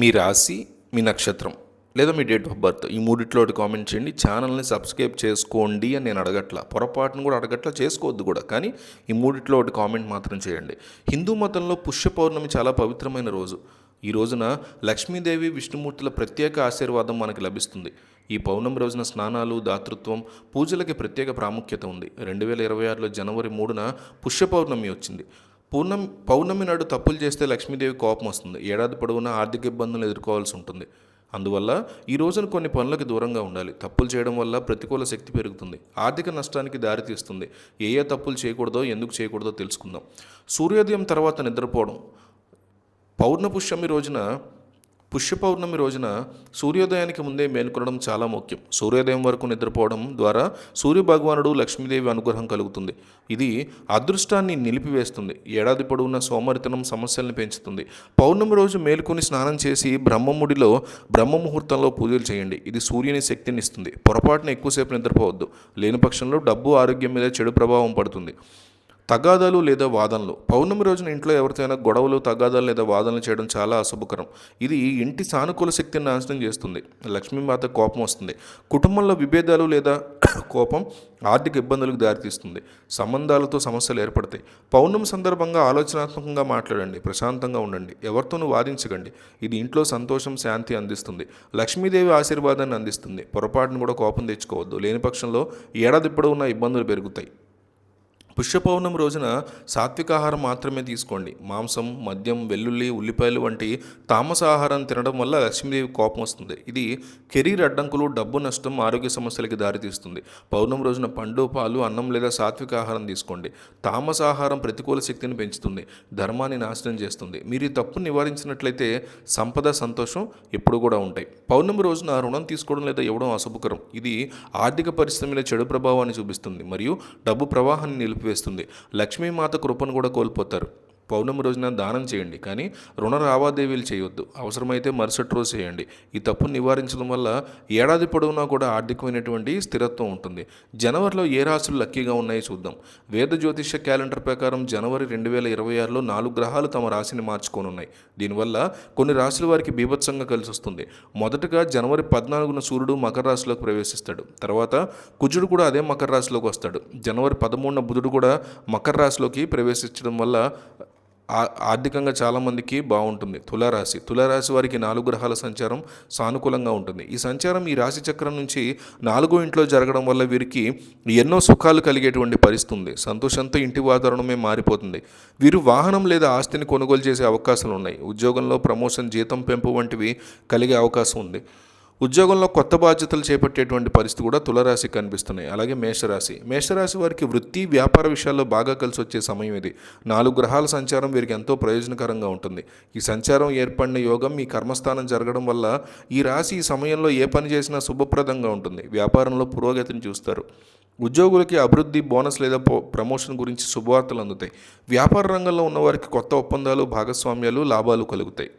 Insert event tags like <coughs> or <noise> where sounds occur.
మీ రాశి మీ నక్షత్రం లేదా మీ డేట్ ఆఫ్ బర్త్ ఈ మూడిట్లో ఒకటి కామెంట్ చేయండి. ఛానల్ని సబ్స్క్రైబ్ చేసుకోండి అని నేను అడగట్ల. పొరపాటును కూడా అడగట్ల చేసుకోవద్దు కూడా. కానీ ఈ మూడిట్లో ఒకటి కామెంట్ మాత్రం చేయండి. హిందూ మతంలో పుష్య పౌర్ణమి చాలా పవిత్రమైన రోజు. ఈ రోజున లక్ష్మీదేవి విష్ణుమూర్తుల ప్రత్యేక ఆశీర్వాదం మనకి లభిస్తుంది. ఈ పౌర్ణమి రోజున స్నానాలు దాతృత్వం పూజలకి ప్రత్యేక ప్రాముఖ్యత ఉంది. రెండు వేల ఇరవై ఆరులో జనవరి మూడున పుష్య పౌర్ణమి వచ్చింది. పూర్ణమి పౌర్ణమి నాడు తప్పులు చేస్తే లక్ష్మీదేవి కోపం వస్తుంది. ఏడాది పొడవునా ఆర్థిక ఇబ్బందులు ఎదుర్కోవాల్సి ఉంటుంది. అందువల్ల ఈ రోజున కొన్ని పనులకు దూరంగా ఉండాలి. తప్పులు చేయడం వల్ల ప్రతికూల శక్తి పెరుగుతుంది. ఆర్థిక నష్టానికి దారితీస్తుంది ఏ ఏ తప్పులు చేయకూడదో ఎందుకు చేయకూడదో తెలుసుకుందాం. సూర్యోదయం తర్వాత నిద్రపోవడం. పౌర్ణపుష్యమి రోజున పుష్య పౌర్ణమి రోజున సూర్యోదయానికి ముందే మేల్కొనడం చాలా ముఖ్యం. సూర్యోదయం వరకు నిద్రపోవడం ద్వారా సూర్య భగవానుడు లక్ష్మీదేవి అనుగ్రహం కలుగుతుంది. ఇది అదృష్టాన్ని నిలిపివేస్తుంది. ఏడాది పొడవున సోమరితనం సమస్యలను పెంచుతుంది. పౌర్ణమి రోజు మేలుకొని స్నానం చేసి బ్రహ్మముడిలో బ్రహ్మ ముహూర్తంలో పూజలు చేయండి. ఇది సూర్యుని శక్తిని ఇస్తుంది. పొరపాటున ఎక్కువసేపు నిద్రపోవద్దు. లేని పక్షంలో డబ్బు ఆరోగ్యం మీద చెడు ప్రభావం పడుతుంది. తగాదాలు లేదా వాదనలు. పౌర్ణమి రోజున ఇంట్లో ఎవరితోనైనా గొడవలు తగాదాలు లేదా వాదనలు చేయడం చాలా అశుభకరం. ఇది ఇంటి సానుకూల శక్తిని నాశనం చేస్తుంది. లక్ష్మీమాత కోపం వస్తుంది. కుటుంబంలో విభేదాలు లేదా <coughs> కోపం ఆర్థిక ఇబ్బందులకు దారితీస్తుంది. సంబంధాలతో సమస్యలు ఏర్పడతాయి. పౌర్ణమి సందర్భంగా ఆలోచనాత్మకంగా మాట్లాడండి. ప్రశాంతంగా ఉండండి. ఎవరితోనూ వాదించకండి. ఇది ఇంట్లో సంతోషం శాంతి అందిస్తుంది. లక్ష్మీదేవి ఆశీర్వాదాన్ని అందిస్తుంది. పొరపాటును కూడా కోపం తెచ్చుకోవద్దు. లేని పక్షంలో ఏడాది ఉన్న ఇబ్బందులు పెరుగుతాయి. పుష్యపౌర్ణం రోజున సాత్విక ఆహారం మాత్రమే తీసుకోండి. మాంసం మద్యం వెల్లుల్లి ఉల్లిపాయలు వంటి తామస ఆహారం తినడం వల్ల లక్ష్మీదేవి కోపం వస్తుంది. ఇది కెరీర్ అడ్డంకులు డబ్బు నష్టం ఆరోగ్య సమస్యలకి దారితీస్తుంది. పౌర్ణమి రోజున పండు పాలు అన్నం లేదా సాత్విక ఆహారం తీసుకోండి. తామస ఆహారం ప్రతికూల శక్తిని పెంచుతుంది ధర్మాన్ని నాశనం చేస్తుంది. మీరు ఈ తప్పును నివారించినట్లయితే సంపద సంతోషం ఎప్పుడు కూడా ఉంటాయి. పౌర్ణమి రోజున రుణం తీసుకోవడం లేదా ఇవ్వడం అశుభకరం. ఇది ఆర్థిక పరిస్థితి మీద చెడు ప్రభావాన్ని చూపిస్తుంది. మరియు డబ్బు ప్రవాహాన్ని నిలిపి నిలిపివేస్తుంది లక్ష్మీమాత కృపను కూడా కోల్పోతారు. పౌర్ణమి రోజున దానం చేయండి కానీ రుణ లావాదేవీలు చేయొద్దు. అవసరమైతే మరుసటి రోజు చేయండి. ఈ తప్పును నివారించడం వల్ల ఏడాది పొడవునా కూడా ఆర్థికమైనటువంటి స్థిరత్వం ఉంటుంది. జనవరిలో ఏ రాశులు లక్కీగా ఉన్నాయో చూద్దాం. వేద జ్యోతిష్య క్యాలెండర్ ప్రకారం జనవరి రెండు వేల ఇరవై ఆరులో నాలుగు గ్రహాలు తమ రాశిని మార్చుకోనున్నాయి. దీనివల్ల కొన్ని రాశుల వారికి బీభత్సంగా కలిసి వస్తుంది. మొదటగా జనవరి పద్నాలుగున సూర్యుడు మకర రాశిలోకి ప్రవేశిస్తాడు. తర్వాత కుజుడు కూడా అదే మకర రాశిలోకి వస్తాడు. జనవరి పదమూడున బుధుడు కూడా మకర రాశిలోకి ప్రవేశించడం వల్ల ఆర్థికంగా చాలామందికి బాగుంటుంది. తులారాశి. తులారాశి వారికి నాలుగు గ్రహాల సంచారం సానుకూలంగా ఉంటుంది. ఈ సంచారం ఈ రాశి చక్రం నుంచి నాలుగో ఇంట్లో జరగడం వల్ల వీరికి ఎన్నో సుఖాలు కలిగేటువంటి పరిస్థితి ఉంది. సంతోషంతో ఇంటి వాతావరణమే మారిపోతుంది. వీరు వాహనం లేదా ఆస్తిని కొనుగోలు చేసే అవకాశాలు ఉన్నాయి. ఉద్యోగంలో ప్రమోషన్ జీతం పెంపు వంటివి కలిగే అవకాశం ఉంది. ఉద్యోగంలో కొత్త బాధ్యతలు చేపట్టేటువంటి పరిస్థితి కూడా తులరాశి కనిపిస్తున్నాయి. అలాగే మేషరాశి. మేషరాశి వారికి వృత్తి వ్యాపార విషయాల్లో బాగా కలిసి వచ్చే సమయం ఇది. నాలుగు గ్రహాల సంచారం వీరికి ఎంతో ప్రయోజనకరంగా ఉంటుంది. ఈ సంచారం ఏర్పడిన యోగం మీ కర్మస్థానం జరగడం వల్ల ఈ రాశి ఈ సమయంలో ఏ పని చేసినా శుభప్రదంగా ఉంటుంది. వ్యాపారంలో పురోగతిని చూస్తారు. ఉద్యోగులకి అభివృద్ధి బోనస్ లేదా ప్రమోషన్ గురించి శుభవార్తలు అందుతాయి. వ్యాపార రంగంలో ఉన్నవారికి కొత్త ఒప్పందాలు భాగస్వామ్యాలు లాభాలు కలుగుతాయి.